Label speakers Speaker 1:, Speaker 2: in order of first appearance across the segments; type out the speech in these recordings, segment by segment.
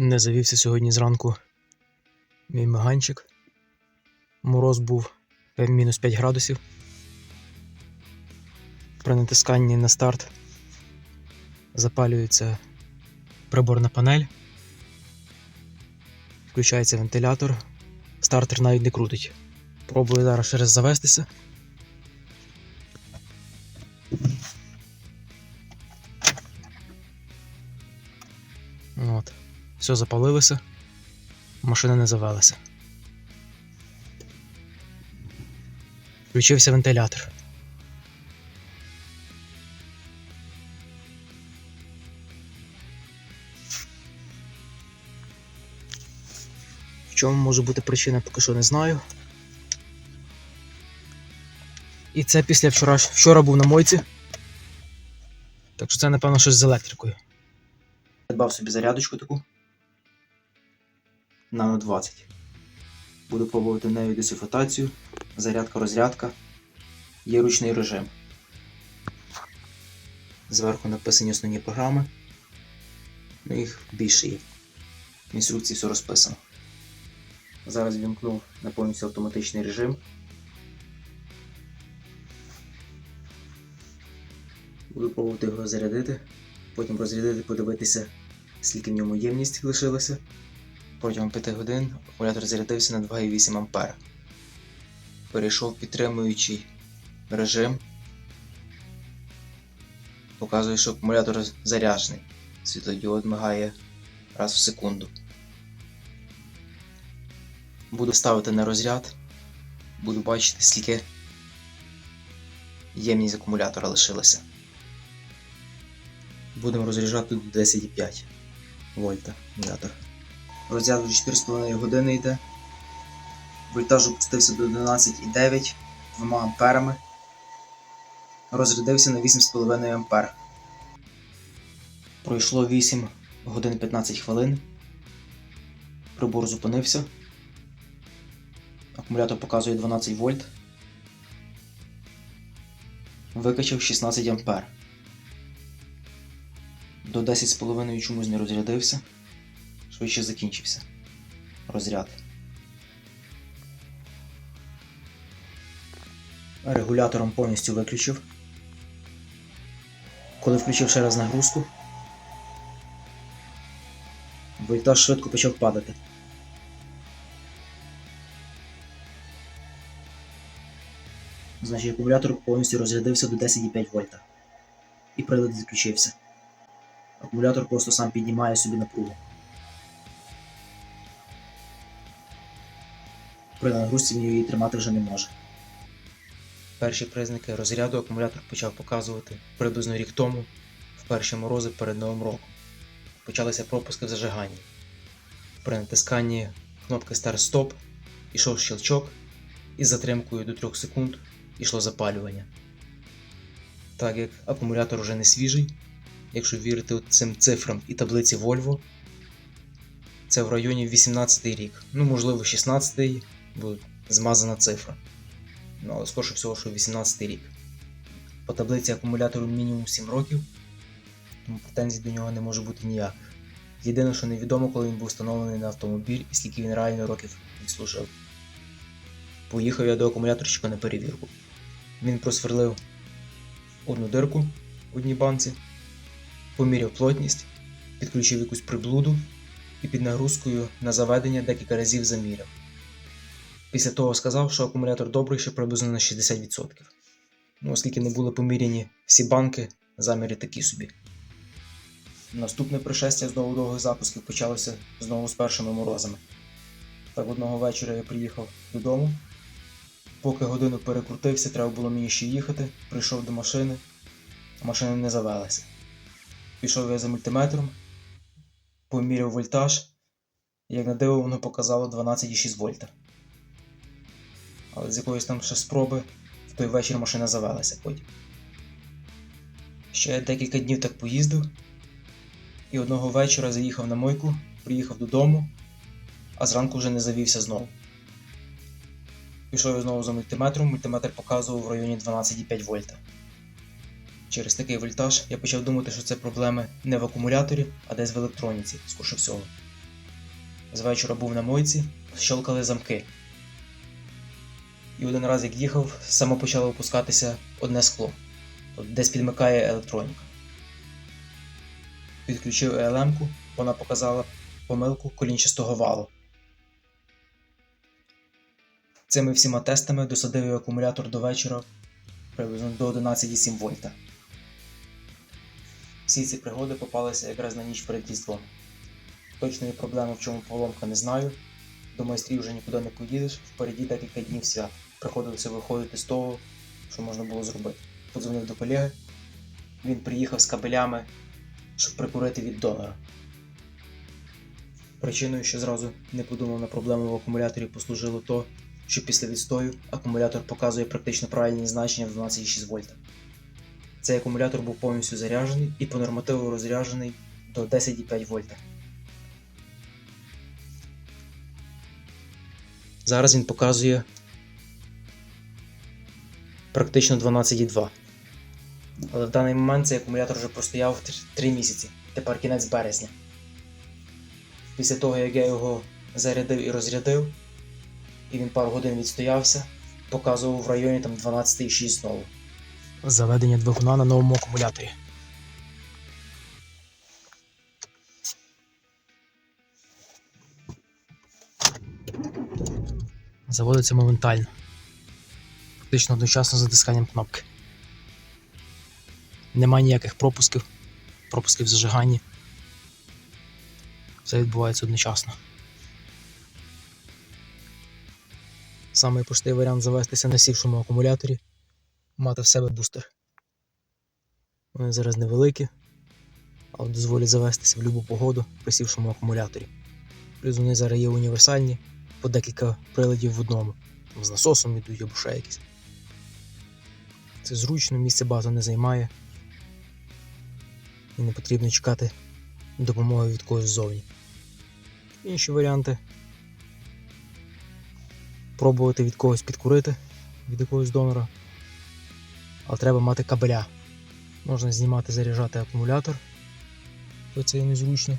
Speaker 1: Не завівся сьогодні зранку мій меганчик. Мороз був мінус 5 градусів. При натисканні на старт запалюється приборна панель. Включається вентилятор. Стартер навіть не крутить. Пробую зараз ще раз завестися. От. Все запалилося, машина не завелася. Включився вентилятор. В чому може бути причина, поки що не знаю. І це після вчора, вчора був на мойці. Так що це, напевно, щось з електрикою. Придбав собі зарядочку таку. Нано 20. Буду пробувати нею десифотацію, зарядка-розрядка. Є ручний режим. Зверху написані основні програми. Ну їх більше є. В інструкції все розписано. Зараз вімкнув на повністю автоматичний режим. Буду пробувати його зарядити, потім розрядити, подивитися, скільки в ньому ємність лишилося. Протягом 5 годин акумулятор зарядився на 2,8 А. Перейшов підтримуючий режим. Показує, що акумулятор заряджений. Світлодіод мигає раз в секунду. Буду ставити на розряд. Буду бачити, скільки ємність акумулятора лишилася. Будемо розряджати до 10,5 вольта акумулятор. Розряд вже 4,5 години йде. Вольтаж опустився до 11,9 2 амперами. Розрядився на 8,5 ампер. Пройшло 8 годин 15 хвилин. Прибор зупинився. Акумулятор показує 12 вольт. Викачав 16 ампер. До 10,5 чомусь не розрядився. Швидше закінчився. Розряд. Регулятором повністю виключив. Коли включив ще раз нагрузку, вольтаж швидко почав падати. Значить, акумулятор повністю розрядився до 10,5 вольта. І прилад відключився. Акумулятор просто сам піднімає собі напругу. При нагрузці він її тримати вже не може. Перші признаки розряду акумулятор почав показувати приблизно рік тому, в перші морози перед Новим роком. Почалися пропуски в зажиганні. При натисканні кнопки Старт-Стоп ішов щелчок, і з затримкою до 3 секунд йшло запалювання. Так як акумулятор вже не свіжий, якщо вірити цим цифрам і таблиці Volvo, це в районі 18 рік, ну можливо 16 бо змазана цифра. Ну, скорше всього, що 18 рік. По таблиці акумулятору мінімум 7 років, тому претензій до нього не може бути ніяких. Єдине, що невідомо, коли він був встановлений на автомобіль і скільки він реально років відслужив. Поїхав я до акумуляторщика на перевірку. Він просверлив одну дирку в одній банці, поміряв плотність, підключив якусь приблуду і під нагрузкою на заведення декілька разів заміряв. Після того сказав, що акумулятор добрий ще приблизно на 60%. Ну, оскільки не були поміряні всі банки, заміри такі собі. Наступне пришестя знову довгих запусків почалося знову з першими морозами. Так одного вечора я приїхав додому. Поки годину перекрутився, треба було мені ще їхати, прийшов до машини, а машина не завелася. Пішов я за мультиметром, поміряв вольтаж, як на диво воно показало 12,6 вольта. Але з якоїсь там ще спроби в той вечір машина завелася потім. Ще декілька днів так поїздив, і одного вечора заїхав на мойку, приїхав додому, а зранку вже не завівся знову. Пішов я знову за мультиметром, мультиметр показував в районі 12,5 вольта. Через такий вольтаж я почав думати, що це проблеми не в акумуляторі, а десь в електроніці, скорше всього. з вечора був на мойці, щелкали замки. І один раз, як їхав, само почало опускатися одне скло. Тобто десь підмикає електроніка. Підключив ELM-ку, вона показала помилку колінчастого валу. Цими всіма тестами досадив акумулятор до вечора приблизно до 11,7 вольта. Всі ці пригоди попалися якраз на ніч перед Різдвом. Точної проблеми, в чому поломка, не знаю. До майстрів вже нікуди не поїдеш, впереді декілька днів свят. Приходилося виходити з того, що можна було зробити. Подзвонив до колеги, він приїхав з кабелями, щоб прикурити від донора. Причиною, що зразу не подумав на проблему в акумуляторі, послужило то, що після відстою акумулятор показує практично правильні значення в 12,6 вольта. Цей акумулятор був повністю заряджений і по нормативу розряджений до 10,5 вольта. Зараз він показує практично 12,2. Але в даний момент цей акумулятор вже простояв 3 місяці, тепер кінець березня. Після того, як я його зарядив і розрядив, і він пару годин відстоявся, показував в районі там 12,6 знову. Заведення двигуна на новому акумуляторі. Заводиться моментально. Фактично одночасно з натисканням кнопки. Нема ніяких пропусків, пропусків в. Все відбувається одночасно. Самий простий варіант завестися на сівшому акумуляторі, мати в себе бустер. Вони зараз невеликі, але дозволять завестися в будь-яку погоду при сівшому акумуляторі. Плюс вони зараз є універсальні, по декілька приладів в одному. Там з насосом йдуть або ще якісь. Це зручно, місце багато не займає. І не потрібно чекати допомоги від когось ззовні. Інші варіанти. Пробувати від когось підкурити, від якогось донора. Але треба мати кабеля. Можна знімати, заряджати акумулятор, то це і незручно.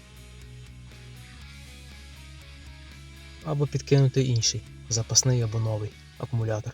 Speaker 1: Або підкинути інший, запасний або новий акумулятор.